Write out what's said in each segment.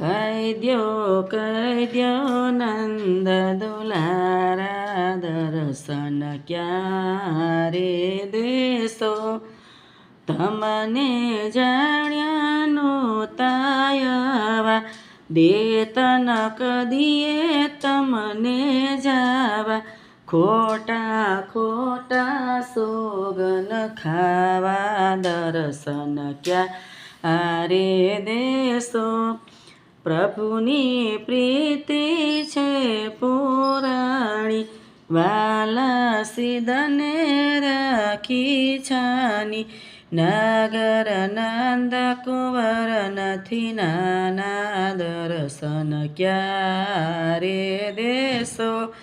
કહી દ્યો નંદ દુલારા દર્શન ક્યારે દેશો? તમને જાણ્યાનો તાયવા દેતન કદીએ તમને જાવા, ખોટા ખોટા સોગન ખાવા, દર્શન ક્યાં આરે દેશો? પ્રભુની પ્રીતિ છે પુરાણી, વાલા સિદ્ધને રાખી છાની. નાગર નંદ કુંવર નથી નાના દર્શન ક્યારે દેશો?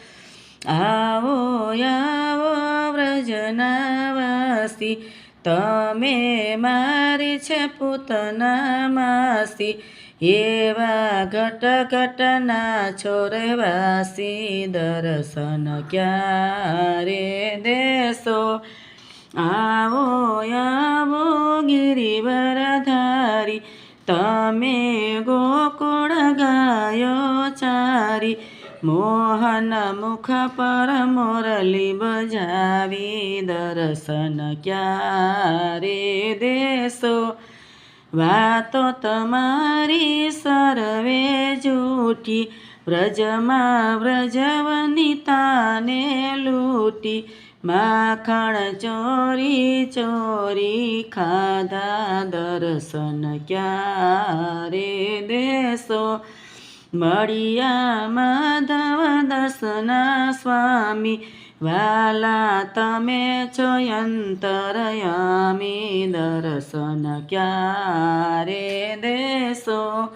આવો આવો વ્રજનાવાસી તમે મારી છે પૂતના માસી. એવા ઘટ ઘટના છોરવાસી દર્શન ક્યારે દેશો? આવો આવો ગિરિવરધારી, તમે ગોકુળ ગાયો ચારી, મોહન મુખ પર મોરલી બજાવી દર્શન ક્યારે દેશો? વાતો તમારી સર્વે જૂઠી વ્રજમાં વ્રજવનિતાને લૂટી માખણ ચોરી ચોરી ખાધા દર્શન ક્યારે દેશો? મળ્યા માધવ દર્શના સ્વામી. વાલા, તમે છો અંતરયામી દર્શન ક્યારે દેશો?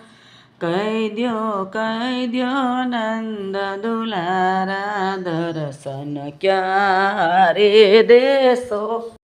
કહી દો કહી દો નંદ દુલારા. દર્શન ક્યારે દેશો?